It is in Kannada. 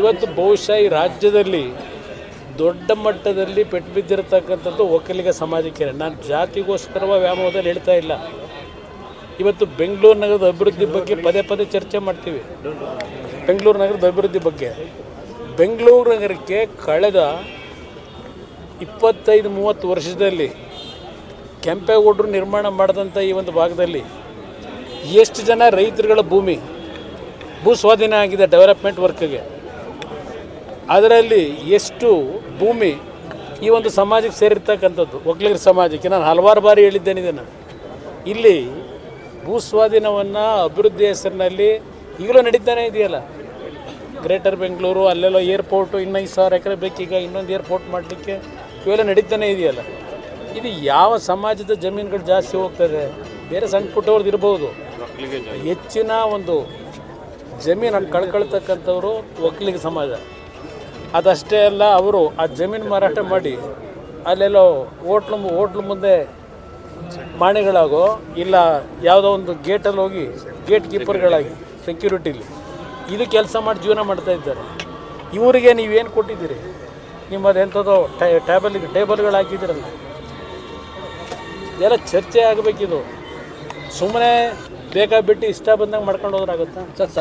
ಇವತ್ತು ಬಹುಶಃ ಈ ರಾಜ್ಯದಲ್ಲಿ ದೊಡ್ಡ ಮಟ್ಟದಲ್ಲಿ ಪೆಟ್ಟು ಬಿದ್ದಿರತಕ್ಕಂಥದ್ದು ಒಕ್ಕಲಿಗ ಸಮಾಜಕ್ಕೆ ನಾನು ಜಾತಿಗೋಸ್ಕರವ ವ್ಯಾಮೋಹದಲ್ಲಿ ಹೇಳ್ತಾ ಇಲ್ಲ. ಇವತ್ತು ಬೆಂಗಳೂರು ನಗರದ ಅಭಿವೃದ್ಧಿ ಬಗ್ಗೆ ಪದೇ ಪದೇ ಚರ್ಚೆ ಮಾಡ್ತೀವಿ. ಬೆಂಗಳೂರು ನಗರದ ಅಭಿವೃದ್ಧಿ ಬಗ್ಗೆ. ಬೆಂಗಳೂರು ನಗರಕ್ಕೆ ಕಳೆದ ಇಪ್ಪತ್ತೈದು ಮೂವತ್ತು ವರ್ಷದಲ್ಲಿ ಕೆಂಪೇಗೌಡರು ನಿರ್ಮಾಣ ಮಾಡಿದಂಥ ಈ ಒಂದು ಭಾಗದಲ್ಲಿ ಎಷ್ಟು ಜನ ರೈತರುಗಳ ಭೂಮಿ ಭೂ ಸ್ವಾಧೀನ ಆಗಿದೆ ಡೆವಲಪ್ಮೆಂಟ್ ವರ್ಕ್ಗೆ. ಅದರಲ್ಲಿ ಎಷ್ಟು ಭೂಮಿ ಈ ಒಂದು ಸಮಾಜಕ್ಕೆ ಸೇರಿರ್ತಕ್ಕಂಥದ್ದು? ಒಕ್ಕಲಿಗರ ಸಮಾಜಕ್ಕೆ. ನಾನು ಹಲವಾರು ಬಾರಿ ಹೇಳಿದ್ದೇನೆ ಇದನ್ನು. ಇಲ್ಲಿ ಭೂಸ್ವಾಧೀನವನ್ನು ಅಭಿವೃದ್ಧಿ ಹೆಸರಿನಲ್ಲಿ ಈಗಲೂ ನಡೀತಾನೆ ಇದೆಯಲ್ಲ? ಗ್ರೇಟರ್ ಬೆಂಗಳೂರು, ಅಲ್ಲೆಲ್ಲ ಏರ್ಪೋರ್ಟು, ಇನ್ನೂ ಐದು ಸಾವಿರ ಎಕರೆ ಬೇಕೀಗ ಇನ್ನೊಂದು ಏರ್ಪೋರ್ಟ್ ಮಾಡಲಿಕ್ಕೆ ಇವೆಲ್ಲ ನಡೀತಾನೆ ಇದೆಯಲ್ಲ? ಇದು ಯಾವ ಸಮಾಜದ ಜಮೀನುಗಳು ಜಾಸ್ತಿ ಹೋಗ್ತದೆ ಬೇರೆ ಸಣ್ಣ ಪುಟ್ಟವ್ರದ್ದು ಇರ್ಬೋದು. ಹೆಚ್ಚಿನ ಒಂದು ಜಮೀನು ಕಳ್ಕೊಳ್ತಕ್ಕಂಥವ್ರು ಒಕ್ಕಲಿಗ ಸಮಾಜ. ಅದಷ್ಟೇ ಅಲ್ಲ, ಅವರು ಆ ಜಮೀನು ಮಾರಾಟ ಮಾಡಿ ಅಲ್ಲೆಲ್ಲೋ ಹೋಟ್ಲು ಹೋಟ್ಲು ಮುಂದೆ ಮಾಣಿಗಳಾಗೋ, ಇಲ್ಲ ಯಾವುದೋ ಒಂದು ಗೇಟಲ್ಲಿ ಹೋಗಿ ಗೇಟ್ ಕೀಪರ್ಗಳಾಗಿ ಸೆಕ್ಯೂರಿಟಿಲಿ ಇದು ಕೆಲಸ ಮಾಡಿ ಜೀವನ ಮಾಡ್ತಾ ಇದ್ದಾರೆ. ಇವರಿಗೆ ನೀವೇನು ಕೊಟ್ಟಿದ್ದೀರಿ? ನಿಮ್ಮದು ಎಂಥದೋ ಟೈ ಟೇಬಲ್ಗೆ ಟೇಬಲ್ಗಳು ಹಾಕಿದ್ದೀರಲ್ಲ. ಇದೆಲ್ಲ ಚರ್ಚೆ ಆಗಬೇಕಿದು. ಸುಮ್ಮನೆ ಬೇಕಾಬಿಟ್ಟು ಇಷ್ಟ ಬಂದಂಗೆ ಮಾಡ್ಕೊಂಡು ಹೋದ್ರಾಗುತ್ತಾ ಸರ್